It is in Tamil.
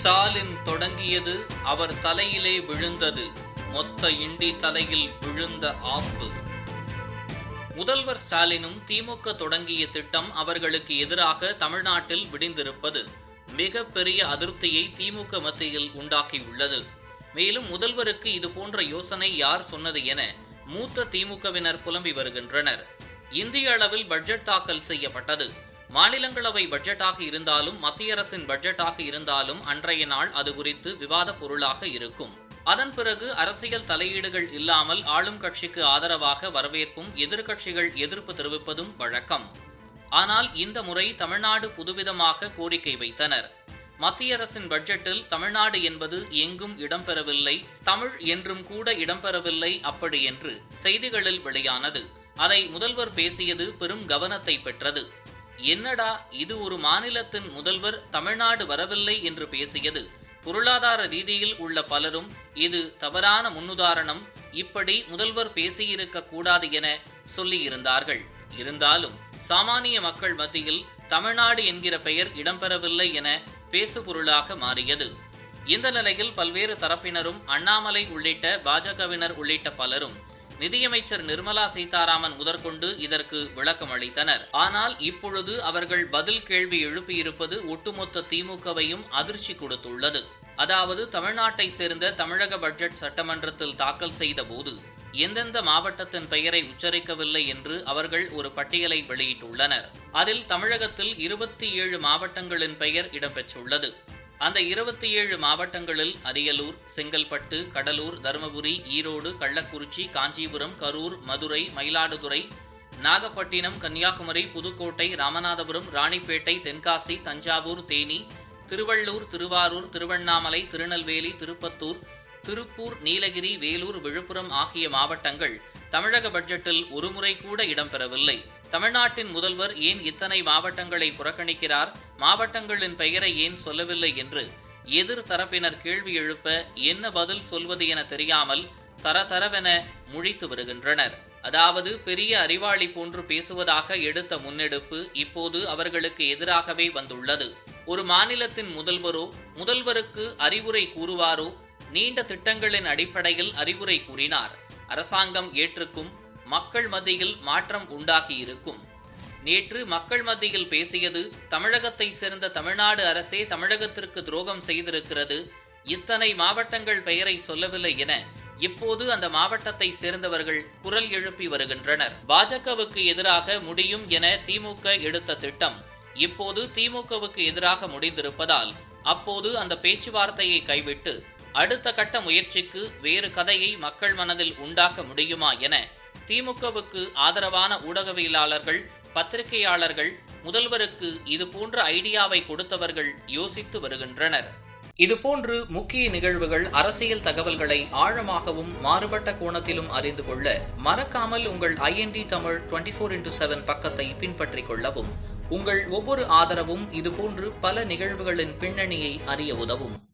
ஸ்டாலின் தொடங்கியது அவர் தலையிலே விழுந்தது. மொத்த இண்டி தலையில் விழுந்த ஆப்பு. முதல்வர் ஸ்டாலினும் திமுக தொடங்கிய திட்டம் அவர்களுக்கு எதிராக தமிழ்நாட்டில் விடிந்திருப்பது. மிக பெரிய அதிருப்தியை திமுக மத்தியில் உண்டாக்கியுள்ளது. மேலும் முதல்வருக்கு இது போன்ற யோசனை யார் சொன்னது என மூத்த திமுகவினர் புலம்பி வருகின்றனர். இந்திய அளவில் பட்ஜெட் தாக்கல் செய்யப்பட்டது. மாநிலங்களவை பட்ஜெட்டாக இருந்தாலும் மத்திய அரசின் பட்ஜெட்டாக இருந்தாலும் அன்றைய நாள் அது குறித்து விவாத பொருளாக இருக்கும். அதன் பிறகு அரசியல் தலையீடுகள் இல்லாமல் ஆளும் கட்சிக்கு ஆதரவாக வரவேற்பும் எதிர்க்கட்சிகள் எதிர்ப்பு தெரிவிப்பதும் வழக்கம். ஆனால் இந்த முறை தமிழ்நாடு புதுவிதமாக கோரிக்கை வைத்தனர். மத்திய அரசின் பட்ஜெட்டில் தமிழ்நாடு என்பது எங்கும் இடம்பெறவில்லை தமிழ் என்றும் கூட இடம்பெறவில்லை அப்படி என்று செய்திகளில் வெளியானது. அதை முதல்வர் பேசியது பெரும் கவனத்தை பெற்றது. என்னடா இது ஒரு மாநிலத்தின் முதல்வர் தமிழ்நாடு வரவில்லை என்று பேசியது. பொருளாதார ரீதியில் உள்ள பலரும் இது தவறான முன்னுதாரணம் இப்படி முதல்வர் பேசியிருக்க கூடாது என சொல்லியிருந்தார்கள். இருந்தாலும் சாமானிய மக்கள் மத்தியில் தமிழ்நாடு என்கிற பெயர் இடம்பெறவில்லை என பேசுபொருளாக மாறியது. இந்த நிலையில் பல்வேறு தரப்பினரும் அண்ணாமலை உள்ளிட்ட பாஜகவினர் உள்ளிட்ட பலரும் நிதியமைச்சர் நிர்மலா சீதாராமன் முதற்கொண்டு இதற்கு விளக்கம் அளித்தனர் ஆனால் இப்பொழுது அவர்கள் பதில் கேள்வி எழுப்பியிருப்பது ஒட்டுமொத்த திமுகவையும் அதிர்ச்சி கொடுத்துள்ளது. அதாவது தமிழ்நாட்டை சேர்ந்த தமிழக பட்ஜெட் சட்டமன்றத்தில் தாக்கல் செய்த போது எந்தெந்த மாவட்டத்தின் பெயரை உச்சரிக்கவில்லை என்று அவர்கள் ஒரு பட்டியலை வெளியிட்டுள்ளனர். அதில் தமிழகத்தில் இருபத்தி ஏழு மாவட்டங்களின் பெயர் இடம்பெற்றுள்ளது. அந்த இருபத்தி ஏழு மாவட்டங்களில் அரியலூர் செங்கல்பட்டு கடலூர் தருமபுரி ஈரோடு கள்ளக்குறிச்சி காஞ்சிபுரம் கரூர் மதுரை மயிலாடுதுறை நாகப்பட்டினம் கன்னியாகுமரி புதுக்கோட்டை ராமநாதபுரம் ராணிப்பேட்டை தென்காசி தஞ்சாவூர் தேனி திருவள்ளூர் திருவாரூர் திருவண்ணாமலை திருநெல்வேலி திருப்பத்தூர் திருப்பூர் நீலகிரி வேலூர் விழுப்புரம் ஆகிய மாவட்டங்கள் தமிழக பட்ஜெட்டில் ஒருமுறை கூட இடம்பெறவில்லை. தமிழ்நாட்டின் முதல்வர் ஏன் இத்தனை மாவட்டங்களை புறக்கணிக்கிறார்? மாவட்டங்களின் பெயரை ஏன் சொல்லவில்லை என்று எதிர் தரப்பினர் கேள்வி எழுப்ப என்ன பதில் சொல்வது என தெரியாமல் தரதரவென முழித்து வருகின்றனர். அதாவது பெரிய அறிவாளி போன்று பேசுவதாக எடுத்த முன்னெடுப்பு இப்போது அவர்களுக்கு எதிராகவே வந்துள்ளது. ஒரு மாநிலத்தின் முதல்வரோ முதல்வருக்கு அறிவுரை கூறுவாரோ நீண்ட திட்டங்களின் அடிப்படையில் அறிவுரை கூறினார். அரசாங்கம் ஏற்றுக்கும் மக்கள் மத்தியில் மாற்றம் உண்டாகியிருக்கும். நேற்று மக்கள் மத்தியில் பேசியது தமிழகத்தை சேர்ந்த தமிழ்நாடு அரசே தமிழகத்திற்கு துரோகம் செய்திருக்கிறது. இத்தனை மாவட்டங்கள் பெயரை சொல்லவில்லை என இப்போது அந்த மாவட்டத்தை சேர்ந்தவர்கள் குரல் எழுப்பி வருகின்றனர். பாஜகவுக்கு எதிராக முடியும் என திமுக எடுத்த திட்டம் இப்போது திமுகவுக்கு எதிராக முடிந்திருப்பதால் அப்போது அந்த பேச்சுவார்த்தையை கைவிட்டு அடுத்த கட்ட முயற்சிக்கு வேறு கதையை மக்கள் மனதில் உண்டாக்க முடியுமா என திமுகவுக்கு ஆதரவான ஊடகவியலாளர்கள் பத்திரிகையாளர்கள் முதல்வருக்கு இது போன்ற ஐடியாவை கொடுத்தவர்கள் யோசித்து வருகின்றனர். இதுபோன்று முக்கிய நிகழ்வுகள் அரசியல் தகவல்களை ஆழமாகவும் மாறுபட்ட கோணத்திலும் அறிந்து கொள்ள மறக்காமல் உங்கள் IND Tamil twenty four into seven பக்கத்தை பின்பற்றிக் கொள்ளவும். உங்கள் ஒவ்வொரு ஆதரவும் இதுபோன்று பல நிகழ்வுகளின் பின்னணியை அறிய உதவும்.